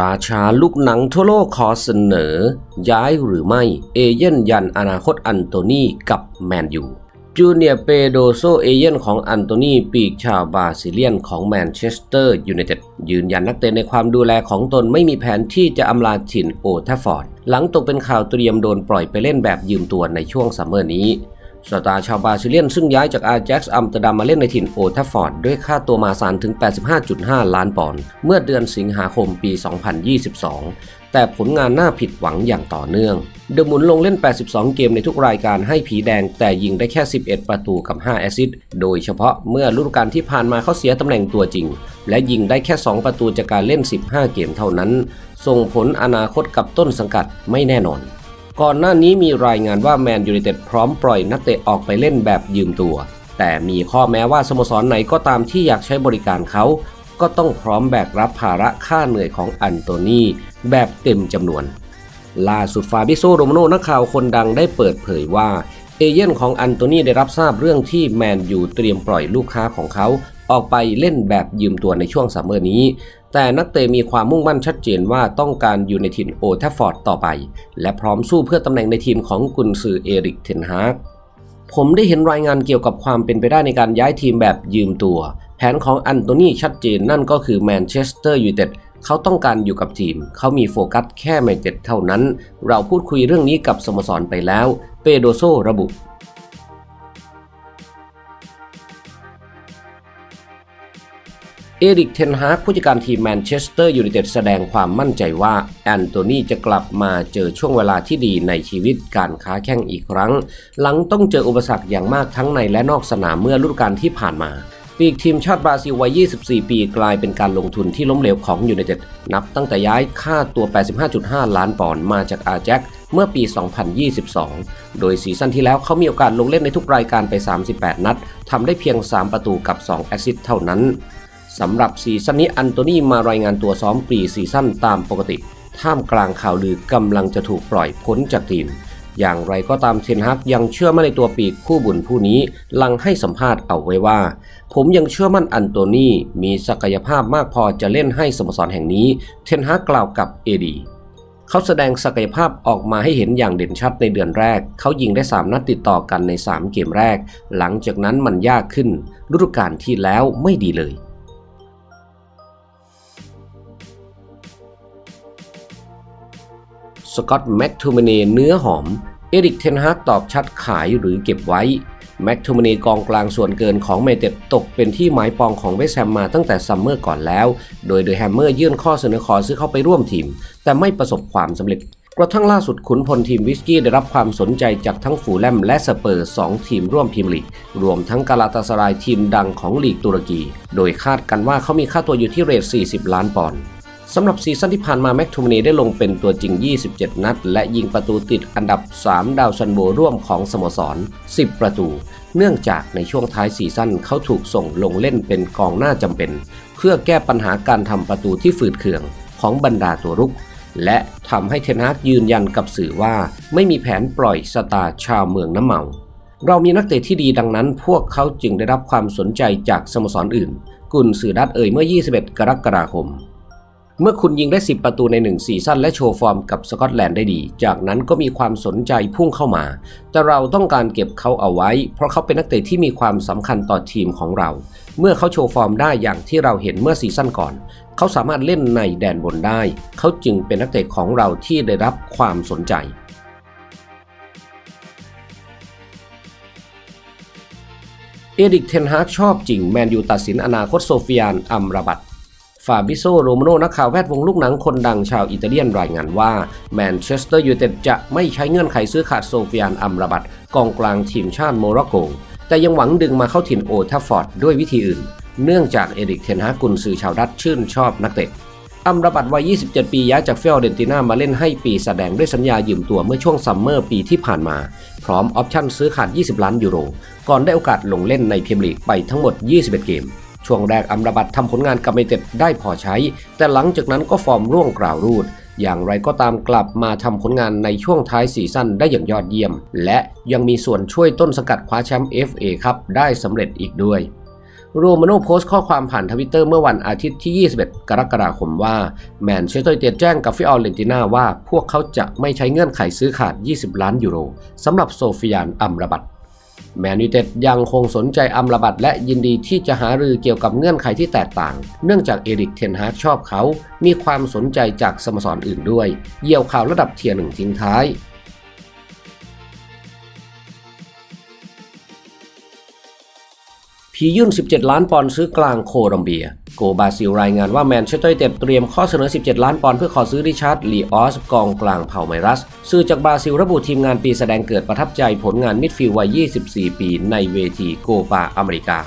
ราชาลูกหนังทั่วโลกขอเสนอ ย้ายหรือไม่เอเย่นยันอนาคตอันโตนีกับแมนยูจูเนียเปโดโซเอเย่นของอันโตนีปีกชาวบราซิเลียนของแมนเชสเตอร์ยูไนเต็ดยืนยันนักเตะในความดูแลของตนไม่มีแผนที่จะอำลาถิ่นโอทัฟฟอร์ด หลังตกเป็นข่าวเตรียมโดนปล่อยไปเล่นแบบยืมตัวในช่วงซัมเมอร์นี้ สตาร์ชาวบราซิเลียนซึ่งย้ายจากอาแจ็กซ์อัมสเตอร์ดัมมาเล่นในถิ่นโอทัฟฟอร์ดด้วยค่าตัวมาซานถึง 85.5 ล้านปอนด์เมื่อเดือนสิงหาคมปี 2022 แต่ผลงานน่าผิดหวังอย่างต่อเนื่องเดอะมุนลงเล่น 82 เกมในทุกรายการให้ผีแดง แต่ยิงได้แค่ 11 ประตูกับ 5 แอซิสโดยเฉพาะเมื่อฤดูกาลที่ผ่านมาเขาเสียตำแหน่งตัวจริง และยิงได้แค่ 2 ประตูจากการเล่น 15 เกมเท่านั้น ส่งผลอนาคตกับต้นสังกัดไม่แน่นอน ก่อนหน้านี้มีรายงานว่าแมนยูไนเต็ดพร้อมปล่อยนักเตะออกไปเล่นแบบยืมตัว แต่มีข้อแม้ว่าสโมสรไหนก็ตามที่อยากใช้บริการเขา ก็ต้องพร้อมแบกรับภาระค่าเหนื่อยของอันโตนีแบบเต็มจำนวน ล่าสุดฟาบิโซโรมโนนักข่าวคนดังได้เปิดเผยว่าเอเย่นของอันโตนีได้รับทราบเรื่องที่แมนยูเตรียมปล่อยลูกค้าของเขาออกไปเล่นแบบยืมตัวในช่วงซัมเมอร์นี้ แต่นักเตะมีความมุ่งมั่นชัดเจนว่าต้องการอยู่ในทีมโอทฟฟอร์ดต่อไป และพร้อมสู้เพื่อตำแหน่งในทีมของกุนซือเอริกเทนฮากผมได้เห็นรายงานเกี่ยวกับความเป็นไปได้ในการย้ายทีมแบบยืมตัว แผนของอันโตนีชัดเจนนั่นก็คือแมนเชสเตอร์ยูไนเต็ดเขาต้องการอยู่กับทีม เขามีโฟกัสแค่แมนเชสเตอร์เท่านั้น เราพูดคุยเรื่องนี้กับสโมสรไปแล้ว เปโดโซระบุ เอริกเทนฮากผู้จัดการทีมแมนเชสเตอร์ยูไนเต็ดแสดงความมั่นใจว่าแอนโทนีจะกลับมาเจอช่วงเวลาที่ดีในชีวิตการค้าแข่งอีกครั้ง หลังต้องเจออุปสรรคอย่างมากทั้งในและนอกสนามเมื่อฤดูกาลที่ผ่านมาปีกทีมชาติบราซิลวัย 24 ปีกลายเป็นการลงทุนที่ล้มเหลวของยูไนเต็ด นับตั้งแต่ย้ายค่าตัว 85.5 ล้านปอนด์มาจากอาแจ็คเมื่อปี 2022 โดยซีซั่นที่แล้วเขามีโอกาสลงเล่นในทุกรายการไป 38 นัด ทำได้เพียง 3 ประตูกับ 2 แอสซิสต์เท่านั้น สำหรับซีซั่นนี้อันโตนีมารายงานตัวซ้อมปรีซีซั่นตามปกติ ท่ามกลางข่าวลือกำลังจะถูกปล่อยพ้นจากทีม อย่างไรก็ตามเทนฮักยังเชื่อมั่นในตัวปีกคู่บุญผู้นี้ลังให้สัมภาษณ์เอาไว้ว่า ผมยังเชื่อมั่นอันโตนีมีศักยภาพมากพอจะเล่นให้สโมสรแห่งนี้ เทนฮักกล่าวกับเอดีเขาแสดงศักยภาพออกมาให้เห็นอย่างเด่นชัดในเดือนแรก เขายิงได้ 3 นัดติดต่อกันใน 3 เกมแรก หลังจากนั้นมันยากขึ้นฤดูกาลที่แล้วไม่ดีเลย สกอตต์แม็กทูมเนเนื้อหอม เอริกเทนฮากตอบชัดขายหรือเก็บไว้แม็กทูมเนกองกลางส่วนเกินของเมเต็ดตกเป็นที่หมายปองของเวสแฮมมาตั้งแต่ซัมเมอร์ก่อนแล้ว โดยเดอะแฮมเมอร์ยื่นข้อเสนอขอซื้อเข้าไปร่วมทีม แต่ไม่ประสบความสำเร็จ กระทั่งล่าสุดขุนพลทีมวิสกี้ได้รับความสนใจจากทั้งฟูแลมและสเปอร์สองทีมร่วมพรีเมียร์ลีก รวมทั้งกาลาตาสรายทีมดังของลีกตุรกี โดยคาดกันว่าเขามีค่าตัวอยู่ที่เรท 40 ล้านปอนด์ สำหรับซีซั่นที่ผ่านมาแม็กทูมนีได้ลงเป็นตัวจริง 27 นัด และยิงประตูติดอันดับ 3 ดาวซันโบร่วมของสโมสร 10 ประตู เนื่องจากในช่วงท้ายซีซั่นเขาถูกส่งลงเล่นเป็นกองหน้าจำเป็น เพื่อแก้ปัญหาการทำประตูที่ฝืดเคืองของบรรดาตัวรุก และทำให้เทนฮากยืนยันกับสื่อว่าไม่มีแผนปล่อยสตาร์ชาวเมืองน้ำเมา เรามีนักเตะที่ดีดังนั้น พวกเขาจึงได้รับความสนใจจากสโมสรออื่น กุนสื่อดัตเอ่ยเมื่อ 21 กรกฎาคม เมื่อคุณยิงได้ 10 ประตูใน 1 ซีซั่นและโชว์ฟอร์มกับสกอตแลนด์ได้ดี จากนั้นก็มีความสนใจพุ่งเข้ามา แต่เราต้องการเก็บเขาเอาไว้ เพราะเขาเป็นนักเตะที่มีความสำคัญต่อทีมของเรา เมื่อเขาโชว์ฟอร์มได้อย่างที่เราเห็นเมื่อซีซั่นก่อน เขาสามารถเล่นในแดนบนได้ เขาจึงเป็นนักเตะของเราที่ได้รับความสนใจเอริกเทนฮากชอบจริงแมนยูตัดสินอนาคตโซฟียนอัมราบัต ฟาบิโซโรมโนนักข่าวแวดวงลูกหนังคนดังชาวอิตาเลียนรายงานว่าแมนเชสเตอร์ยูไนเต็ดจะไม่ใช้เงื่อนไขซื้อขาดโซเฟียนอัมราบัตกองกลางทีมชาติโมร็อกโก แต่ยังหวังดึงมาเข้าถิ่นโอทัฟฟอร์ดด้วยวิธีอื่น เนื่องจากเอริกเทนฮากุนซือชาวดัตชื่นชอบนักเตะอัมราบัตวัย 27 ปีย้ายจากเฟลเดนติน่ามาเล่นให้ปีแสดงด้วยสัญญายืมตัวเมื่อช่วงซัมเมอร์ปีที่ผ่านมา พร้อมออปชั่นซื้อขาด 20 ล้านยูโร ก่อนได้โอกาสลงเล่นในพรีเมียร์ลีกไปทั้งหมด 21 เกม ช่วงแรกอัมราบัตทำผลงานกับเมเต็ดได้พอใช้ แต่หลังจากนั้นก็ฟอร์มร่วงกล่าวรูด อย่างไรก็ตามกลับมาทำผลงานในช่วงท้ายซีซั่นได้อย่างยอดเยี่ยม และยังมีส่วนช่วยต้นสกัดคว้าแชมป์ FA ครับได้สำเร็จอีกด้วยโรมาโน่โพสต์ข้อความผ่านทวิตเตอร์เมื่อวันอาทิตย์ที่ 21 กรกฎาคมว่าแมนเชสเตอร์ยูไนเต็ดแจ้งกับฟิออเรนติน่าว่าพวกเขาจะไม่ใช้เงื่อนไขซื้อขาด 20 ล้านยูโรสำหรับโซฟิยานอัมรบัต แมนยูเต็ดยังคงสนใจอัมราบัตและยินดีที่จะหารือเกี่ยวกับเงื่อนไขที่แตกต่าง เนื่องจากเอริกเทนฮาร์ดชอบเขา มีความสนใจจากสโมสรอื่นด้วย เยี่ยวข่าวระดับเทียร์หนึ่งทิ้งท้าย พียื่น 17 ล้านปอนด์ซื้อกลางโคลอมเบีย โกบาซิลรายงานว่าแมนเชสเตอร์ยูไนเต็ดเตรียมข้อเสนอ 17 ล้านปอนด์เพื่อขอซื้อริชาร์ดลีออสกองกลางเผ่าไมรัส สื่อจากบราซิลระบุทีมงานปีแสดงเกิดประทับใจผลงานมิดฟิลด์วัย 24 ปีในเวทีโกปาอเมริกา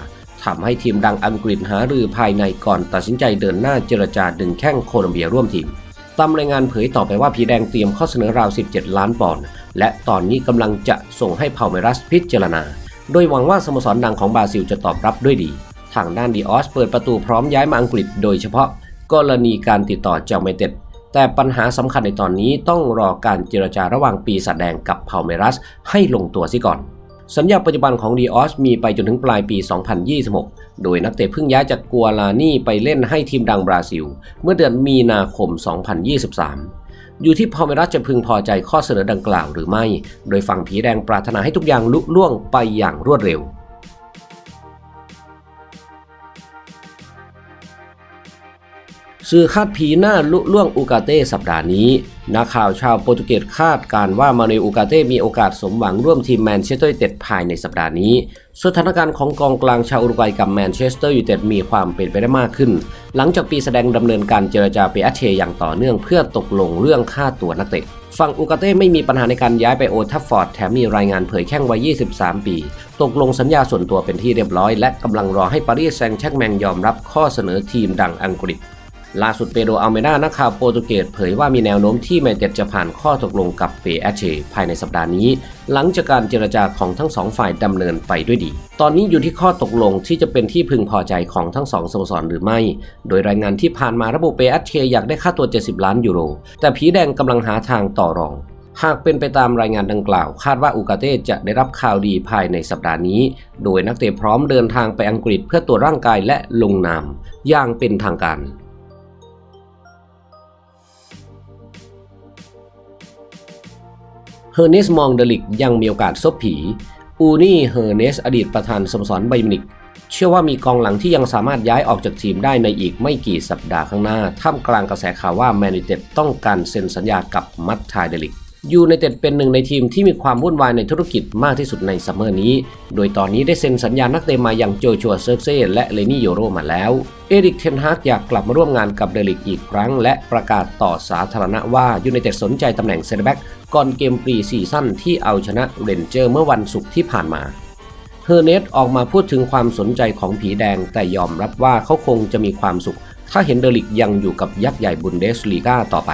ทำให้ทีมดังอังกฤษหารือภายในก่อนตัดสินใจเดินหน้าเจรจาดึงแข้งโคลอมเบียร่วมทีมตามรายงานเผยต่อไปว่าผีแดงเตรียมข้อเสนอราว 17 ล้านปอนด์และตอนนี้กำลังจะส่งให้เผ่าไมรัสพิจารณา โดยหวังว่าสโมสรดังของบราซิลจะตอบรับด้วยดี ทางด้านดีออสเปิดประตูพร้อมย้ายมาอังกฤษ โดยเฉพาะกรณีการติดต่อจากเมเต็ดแต่ปัญหาสำคัญในตอนนี้ต้องรอการเจรจาระหว่างปีศาจแดงกับเผ่าเมรัสให้ลงตัวซิก่อน สัญญาปัจจุบันของดีออสมีไปจนถึงปลายปี 2026 โดยนักเตะเพิ่งย้ายจากกัวลานี่ไปเล่นให้ทีมดังบราซิล เมื่อเดือนมีนาคม 2023 อยู่ที่พอเมรัสจะพึงพอใจข้อเสนอดังกล่าวหรือไม่ โดยฝั่งผีแดงปรารถนาให้ทุกอย่างลุล่วงไปอย่างรวดเร็วสื่อคาดผีหน้าลุล่วงอูกาเต้สัปดาห์นี้นักข่าวชาวโปรตุเกสคาดการว่ามาเนอูกาเต้มีโอกาสสมหวังร่วมทีมแมนเชสเตอร์ยูไนเต็ดภายในสัปดาห์นี้ สถานการณ์ของกองกลางชาวอุรุกวัยกับแมนเชสเตอร์ยูไนเต็ดมีความเป็นไปได้มากขึ้น หลังจากปีแสดงดำเนินการเจรจาเปอาเชอย่างต่อเนื่องเพื่อตกลงเรื่องค่าตัวนักเตะฝั่งอูกาเต้ไม่มีปัญหาในการย้ายไปโอทัฟฟอร์ดแถมมีรายงานเผยแข้งวัย 23 ปี ตกลงสัญญาส่วนตัวเป็นที่เรียบร้อย และกำลังรอให้ปารีสแซงต์แชกแมงยอมรับข้อเสนอทีมดังอังกฤษ ล่าสุดเปโดรอัลเมดานักข่าวโปรตุเกสเผยว่ามีแนวโน้มที่แมนเต็ดจะผ่านข้อตกลงกับเปแอเชภายในสัปดาห์นี้ หลังจากการเจรจาของทั้งสองฝ่ายดำเนินไปด้วยดี ตอนนี้อยู่ที่ข้อตกลงที่จะเป็นที่พึงพอใจของทั้งสองสโมสรหรือไม่ โดยรายงานที่ผ่านมาระบุเปแอเชอยากได้ค่าตัว 70 ล้านยูโร แต่ผีแดงกำลังหาทางต่อรองหากเป็นไปตามรายงานดังกล่าว คาดว่าอูกาเต้จะได้รับข่าวดีภายในสัปดาห์นี้ โดยนักเตะพร้อมเดินทางไปอังกฤษเพื่อตรวจร่างกายและลงนาม อย่างเป็นทางการ อร์เนสมองเดลิกยังมีโอกาสซบผี อูนี่เฮอร์เนสอดีตประธานสโมสรไบมินิก เชื่อว่ามีกองหลังที่ยังสามารถย้ายออกจากทีมได้ในอีกไม่กี่สัปดาห์ข้างหน้า ท่ามกลางกระแสข่าวว่าแมนยูเต็ดต้องการเซ็นสัญญากับมัตทายเดลิก ยูไนเต็ดเป็นหนึ่งในทีมที่มีความวุ่นวายในธุรกิจมากที่สุดในซัมเมอร์นี้ โดยตอนนี้ได้เซ็นสัญญานักเตะมาอย่างโจชัวเซิร์เซ่และเลนี่โยโรมาแล้ว เอริกเทนฮากอยากกลับมาร่วมงานกับเดลิกอีกครั้ง และประกาศต่อสาธารณะว่ายูไนเต็ดสนใจตำแหน่งเซนเตอร์แบ็กก่อนเกมปรีซีซั่นที่เอาชนะเรนเจอร์เมื่อวันศุกร์ที่ผ่านมาเฮอร์เนสออกมาพูดถึงความสนใจของผีแดงแต่ยอมรับว่าเขาคงจะมีความสุข ถ้าเห็นเดลิกยังอยู่กับยักษ์ใหญ่บุนเดสลีกาต่อไป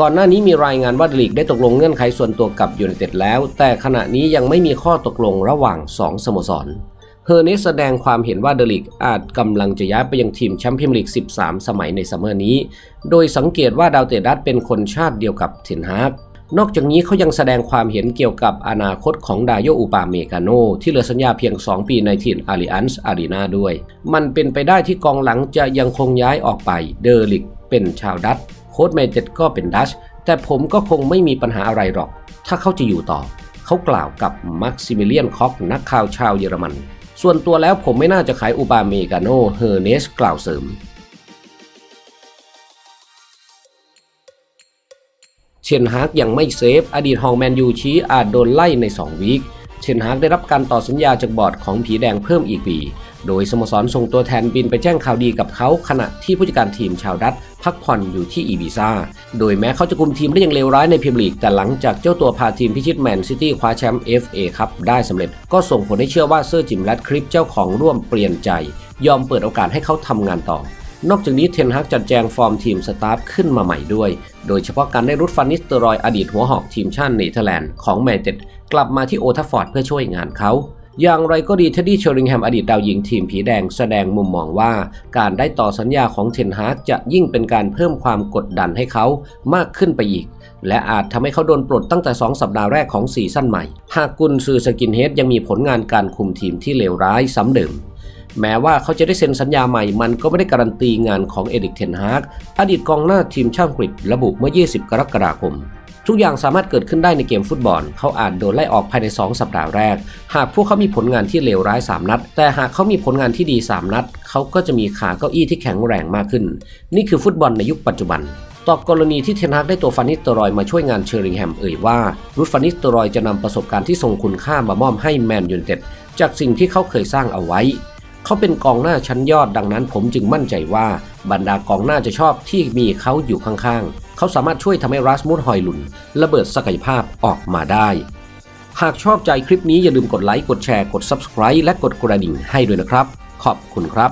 ก่อนหน้านี้มีรายงานว่าเดลิกได้ตกลงเงื่อนไขส่วนตัวกับยูไนเต็ดแล้ว แต่ขณะนี้ยังไม่มีข้อตกลงระหว่าง 2 สโมสร เฮอร์เนสแสดงความเห็นว่าเดลิกอาจกำลังจะย้ายไปยังทีมแชมเปี้ยนลีก 13 สมัยในซัมเมอร์นี้ โดยสังเกตว่าดาวเตดัตเป็นคนชาติเดียวกับเทนฮากนอกจากนี้เขายังแสดงความเห็นเกี่ยวกับอนาคตของดาโยอุปาเมกาโน ที่เหลือสัญญาเพียง 2 ปีในทีมอาริอันส์อารีนาด้วย มันเป็นไปได้ที่กองหลังจะยังคงย้ายออกไปเดลิกเป็นชาวดัต โค้ชเมเจตก็เป็นดัชแต่ผมก็คงไม่มีปัญหาอะไรหรอก ถ้าเขาจะอยู่ต่อ เขากล่าวกับมักซิมิเลียนคอกนักข่าวชาวเยอรมัน ส่วนตัวแล้วผมไม่น่าจะขายอุปาเมกาโนเฮอร์เนสกล่าวเสริม เชนฮากยังไม่เซฟ อดีตฮองแมนยูชี้อาจโดนไล่ใน 2 วีคเชนฮากได้รับการต่อสัญญาจากบอร์ดของผีแดงเพิ่มอีกปี โดยสโมสรส่งตัวแทนบินไปแจ้งข่าวดีกับเขาขณะที่ผู้จัดการทีมชาวดัตช์พักผ่อนอยู่ที่อีบิซาโดยแม้เขาจะคุมทีมได้อย่างเลวร้ายในพรีเมียร์ลีก แต่หลังจากเจ้าตัวพาทีมพิชิตแมนซิตี้คว้าแชมป์ FA ครับได้สำเร็จ ก็ส่งผลให้เชื่อว่าเซอร์จิมแรดคลิปเจ้าของร่วมเปลี่ยนใจ ยอมเปิดโอกาสให้เขาทำงานต่อ นอกจากนี้เทนฮักจัดแจงฟอร์มทีมสตาฟขึ้นมาใหม่ด้วย โดยเฉพาะการได้รุดฟันนิสเตอรอยอดีตหัวหอกทีมชาติเนเธอร์แลนด์ของแมนเต็ดกลับมาที่โอทัฟฟอร์ดเพื่อช่วยงานเขา อย่างไรก็ดีเท็ดดี้เชอริงแฮมอดีตดาวยิงทีมผีแดงแสดงมุมมองว่า การได้ต่อสัญญาของเทนฮากจะยิ่งเป็นการเพิ่มความกดดันให้เขามากขึ้นไปอีก และอาจทำให้เขาโดนปลดตั้งแต่ 2 สัปดาห์แรกของซีซั่นใหม่ หากกุนซือสกินเฮดยังมีผลงานการคุมทีมที่เลวร้ายซ้ำเดิมแม้ว่าเขาจะได้เซ็นสัญญาใหม่ มันก็ไม่ได้การันตีงานของเอริกเทนฮากอดีตกองหน้าทีมชาติอังกฤษระบุเมื่อ 20 กรกฎาคม ทุกอย่างสามารถเกิดขึ้นได้ในเกมฟุตบอล เขาอาจโดนไล่ออกภายใน 2 สัปดาห์แรก หากพวกเขามีผลงานที่เลวร้าย 3 นัด แต่หากเขามีผลงานที่ดี 3 นัด เขาก็จะมีขาเก้าอี้ที่แข็งแรงมากขึ้น นี่คือฟุตบอลในยุคปัจจุบันต่อกรณีที่เทนฮากได้ตัวฟานิสเตอรอยมาช่วยงานเชอริงแฮมเอ่ยว่ารูทฟานิสเตอรอยจะนำประสบการณ์ที่ทรงคุณค่ามามอบให้แมนยูนเต็ดจากสิ่งที่เขาเคยสร้างเอาไว้ เขาเป็นกองหน้าชั้นยอดดังนั้นผมจึงมั่นใจว่า บรรดากองหน้าจะชอบที่มีเขาอยู่ข้างๆ เขาสามารถช่วยทำให้รัสมุดหอยลุนระเบิดศักยภาพออกมาได้ หากชอบใจคลิปนี้อย่าลืมกดไลค์ กดแชร์ กด Subscribe และกดกระดิ่งให้ด้วยนะครับ ขอบคุณครับ